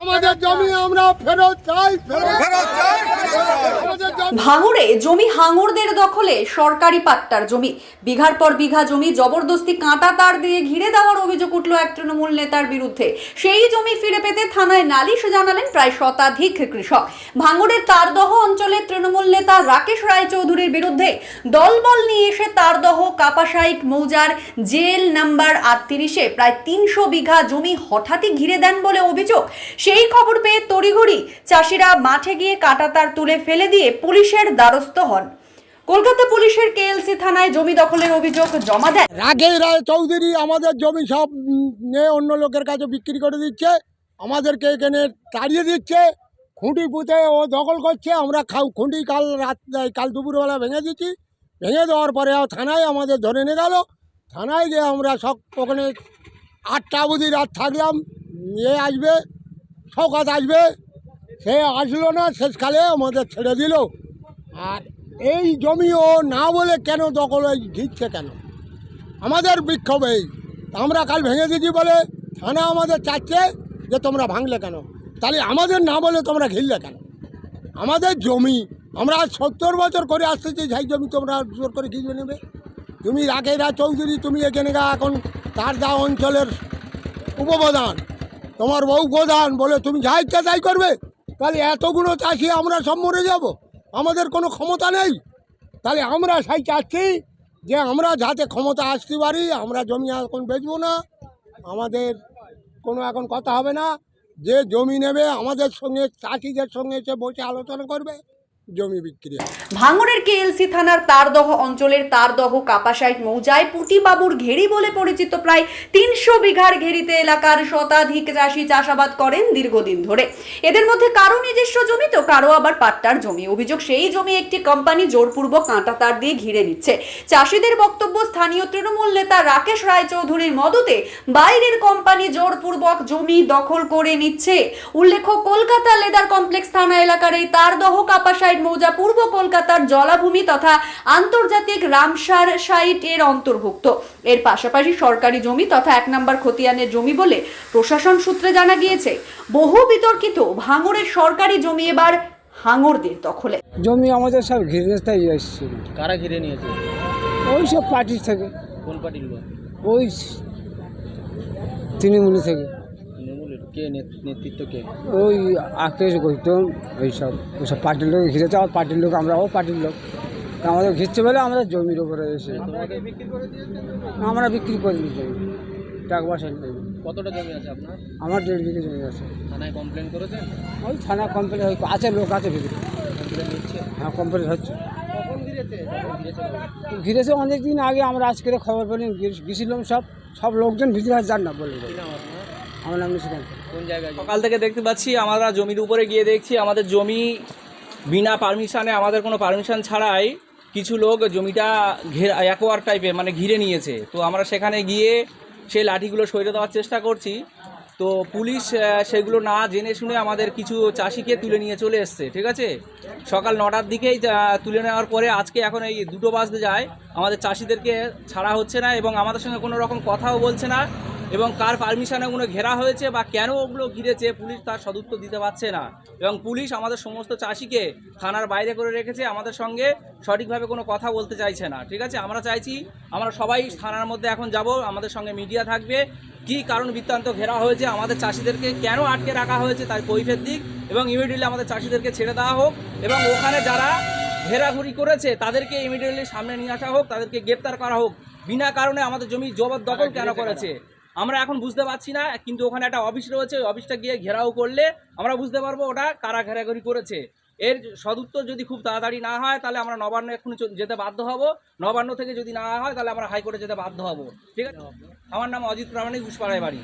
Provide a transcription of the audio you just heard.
আমাদের জমি আমরা ফেরত চাই ফেরত আমাদের জমি ভাঙড়ে জমি হাঙরদের দখলে সরকারি পাট্টার জমি। বিঘার পর বিঘা জমি জবরদস্তি কাঁটা তার দিয়ে ঘিরে দেওয়ার অভিযোগ উঠল এক তৃণমূল নেতার বিরুদ্ধে। সেই জমি ফিরে পেতে থানায় নালিশ জানালেন প্রায় শতাধিক কৃষক। ভাঙড়ের তারদহ অঞ্চলের তৃণমূল নেতা রাকেশ রায়চৌধুরীর বিরুদ্ধে দলবল নিয়ে এসে তারদহ কাপাসাইট মৌজার জেল নাম্বার আটত্রিশে প্রায় তিনশো বিঘা জমি হঠাৎই ঘিরে দেন বলে অভিযোগ। সেই খবর পেয়ে তড়িঘড়ি চাষিরা মাঠে গিয়ে কাটাতার তুলে ফেলে দিয়ে পুলিশের দ্বারস্থ হন। কলকাতা পুলিশের কেএলসি থানায় জমি দখলের অভিযোগ জমা দেন রাগেই রায় চৌধুরী আমাদের জমি সব নিয়ে অন্য লোকের কাছে বিক্রি করে দিচ্ছে, আমাদেরকে এখানে তাড়িয়ে দিচ্ছে, খুঁটি পুঁতে ও দখল করছে, আমরা খাও খুঁটি কাল রাত কাল দুপুরবেলা ভেঙে দিচ্ছি ভেঙে দেওয়ার পরে থানায় আমাদের ধরে নিয়ে গেল, থানায় গিয়ে আমরা সব ওখানে আটটা অবধি রাত থাকলাম, নিয়ে আসবে সকাত আসবে। সে আসলো না, শেষকালে আমাদের ছেড়ে দিল। আর এই জমি ও না বলে কেন দখল ঘিরছে কেন? আমাদের বিক্ষোভ এই। আমরা কাল ভেঙে দিয়েছি বলে থানা আমাদের চাচ্ছে যে তোমরা ভাঙলে কেন? তাহলে আমাদের না বলে তোমরা ঘিরলে কেন? আমাদের জমি, আমরা সত্তর বছর করে আসতেছি, সেই জমি তোমরা জোর করে ঘিরবে নেবে। তুমি রাকেরা চৌধুরী, তুমি এখানে এখন তারদা অঞ্চলের উপপ্রধান। তোমার বউ গোদান বলে তুমি যা ইচ্ছা তাই করবে। তাহলে এতগুলো চাষি আমরা সব মরে যাব। আমাদের কোনো ক্ষমতা নেই। তাহলে আমরা সেই চাচ্ছি যে আমরা যাতে ক্ষমতা আসতে পারি, আমরা জমি এখন বেচবো না। আমাদের কোনো এখন কথা হবে না। যে জমি নেবে, আমাদের সঙ্গে চাষিদের সঙ্গে সে বসে আলোচনা করবে। জমি বিক্রি হবে ভাঙড়ের কেএলসি থানার তারদহ অঞ্চলের তারদহ কাপাসাইট মৌজায় পুটিবাবুর ঘেরি বলে পরিচিত প্রায় তিনশো বিঘার ঘেরিতে এলাকার শতাধিক চাষি চাষাবাদ করেন দীর্ঘদিন ধরে। এদের মধ্যে কারও নিজস্ব জমি তো কারও আবার পাট্টার জমি। অভিযোগ, সেই জমি একটি কোম্পানি জোরপূর্বক কাঁটা তার দিয়ে ঘিরে নিচ্ছে। চাষিদের বক্তব্য স্থানীয় তৃণমূল নেতা রাকেশ রায়চৌধুরীর মদতে বাইরের কোম্পানি জোরপূর্বক জমি দখল করে নিচ্ছে। উল্লেখ্য, কলকাতা লেদার কমপ্লেক্স থানা এলাকার এই তারদহ কাপাসাইট মৌজা পূর্ব কলকাতার জলাভূমি তথা আন্তর্জাতিক রামসার সাইট এর অন্তর্ভুক্ত। এর পাশাপাশি সরকারি জমি তথা এক নম্বর খতিয়ানের জমি বলে প্রশাসন সূত্রে জানা গিয়েছে বহু বিতর্কিত ভাঙড়ের সরকারি জমি এবার হাঙরদের দখলে। জমি আমাদের সব ঘিরে তাই কারা ঘিরে নিয়েছে? ওই সব পার্টির থেকে। কোন পার্টির লোক ওই তৃণমূল থেকে। কে নেত- নেতৃত্ব কে? ওই আকেশ গৌতম এইসব ওইসব পার্টির লোক ঘিরেছে আর পার্টির লোক আমরাও পার্টির লোক। আমাদের ঘিরছে বলে আমরা জমির উপরে এসে আমরা বিক্রি করিনি জমি। টাকা পয়সা নেই। কতটা জমি আছে আপনার? আমার দেড় বিঘে জমি আছে। থানায় কমপ্লেন করেছেন? ওই থানা কমপ্লিট আছে লোক আছে ভিতরে। হ্যাঁ কমপ্লিট হচ্ছে। ঘিরেছে? অনেক দিন আগে আমরা আজকে খবর পেলাম গেছিলাম সব সব লোকজন ভিতরে যান না বলে আমার নাম নিশিকান্ত কোন জায়গায় সকাল থেকে দেখতে পাচ্ছি, আমরা জমির উপরে গিয়ে দেখছি, আমাদের জমি বিনা পারমিশনে, আমাদের কোনো পারমিশন ছাড়াই কিছু লোক জমিটা ঘের, অ্যাকোয়ার টাইপের মানে ঘিরে নিয়েছে। তো আমরা সেখানে গিয়ে সেই লাঠিগুলো সরিয়ে দেওয়ার চেষ্টা করছি। তো পুলিশ সেগুলো না জেনে শুনে আমাদের কিছু চাষিকে তুলে নিয়ে চলে এসছে, ঠিক আছে? সকাল নটার দিকেই তুলে নেওয়ার পরে আজকে এখন এই দুটো বাজতে যায়। আমাদের চাষিদেরকে ছাড়া হচ্ছে না এবং আমাদের সঙ্গে কোনো রকম কথাও বলছে না। এবং কার পারমিশনে ওগুলো ঘেরা হয়েছে বা কেন ওগুলো ঘিরেছে পুলিশ তার সদুত্তর দিতে পারছে না। এবং পুলিশ আমাদের সমস্ত চাষিকে থানার বাইরে করে রেখেছে আমাদের সঙ্গে সঠিকভাবে কোনো কথা বলতে চাইছে না। ঠিক আছে? আমরা চাইছি আমরা সবাই থানার মধ্যে এখন যাব আমাদের সঙ্গে মিডিয়া থাকবে কি কারণ বৃত্তান্ত ঘেরা হয়েছে আমাদের চাষিদেরকে কেন আটকে রাখা হয়েছে তার কৈফের দিক এবং ইমিডিয়েটলি আমাদের চাষিদেরকে ছেড়ে দেওয়া হোক এবং ওখানে যারা ঘেরাঘুরি করেছে তাদেরকে ইমিডিয়েটলি সামনে নিয়ে আসা হোক তাদেরকে গ্রেপ্তার করা হোক। বিনা কারণে আমাদের জমি জবরদখল কেন? করেছে? আমরা এখন বুঝতে পারছি না কিন্তু ওখানে একটা অফিস রয়েছে ওই অফিসটা গিয়ে ঘেরাও করলে আমরা বুঝতে পারব ওটা কারা ঘেরাঘেরি করেছে। এর সদুত্তর যদি খুব তাড়াতাড়ি না হয় তাহলে আমরা নবান্ন এখন যেতে বাধ্য হব। নবান্ন থেকে যদি না হয় তাহলে আমরা হাইকোর্টে যেতে বাধ্য হব। ঠিক আছে? আমার নাম অজিত প্রামাণিক ঘুষপাড়ায় বাড়ি।